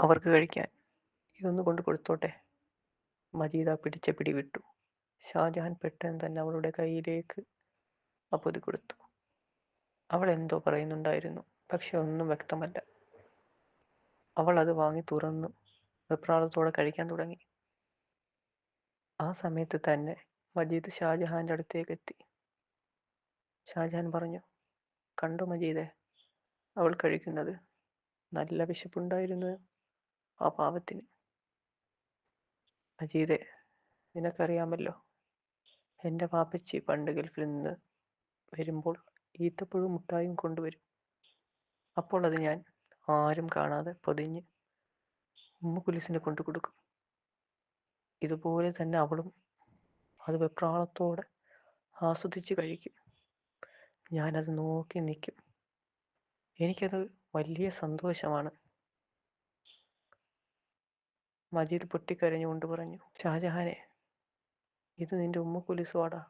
അവർക്ക് കഴിക്കാൻ. ഇതൊന്നു കൊണ്ട് കൊടുത്തോട്ടെ. മജീദ പിടിച്ച പിടി വിട്ടു. ഷാജഹാൻ പെട്ടെന്ന് തന്നെ അവളുടെ കയ്യിലേക്ക് ആ പൊതി കൊടുത്തു. അവൾ എന്തോ പറയുന്നുണ്ടായിരുന്നു പക്ഷെ ഒന്നും വ്യക്തമല്ല. അവൾ അത് വാങ്ങി തുറന്നു വെപ്രാളത്തോടെ കഴിക്കാൻ തുടങ്ങി. ആ സമയത്ത് തന്നെ മജീദ് ഷാജഹാന്റെ അടുത്തേക്ക് എത്തി. ഷാജഹാൻ പറഞ്ഞു കണ്ടു മജീദെ അവൾ കഴിക്കുന്നത് നല്ല വിശപ്പുണ്ടായിരുന്നു. ആ പാപത്തിന് അജീതെ നിനക്കറിയാമല്ലോ എന്റെ പാപ്പച്ചി പണ്ട് ഗൾഫിൽ നിന്ന് വരുമ്പോൾ ഈത്തപ്പഴവും മുട്ടായും കൊണ്ടുവരും. അപ്പോൾ അത് ഞാൻ ആരും കാണാതെ പൊതിഞ്ഞ് ഉമ്മ കൊണ്ടു കൊടുക്കും. ഇതുപോലെ തന്നെ അവളും അത് വെപ്രാളത്തോടെ ആസ്വദിച്ച് കഴിക്കും. ഞാനത് നോക്കി നിൽക്കും. എനിക്കത് വലിയ സന്തോഷമാണ്. മജീദ് പൊട്ടിക്കരഞ്ഞുകൊണ്ട് പറഞ്ഞു ഷാജഹാനെ ഇത് നിന്റെ ഉമ്മ കുലിസുവാടാ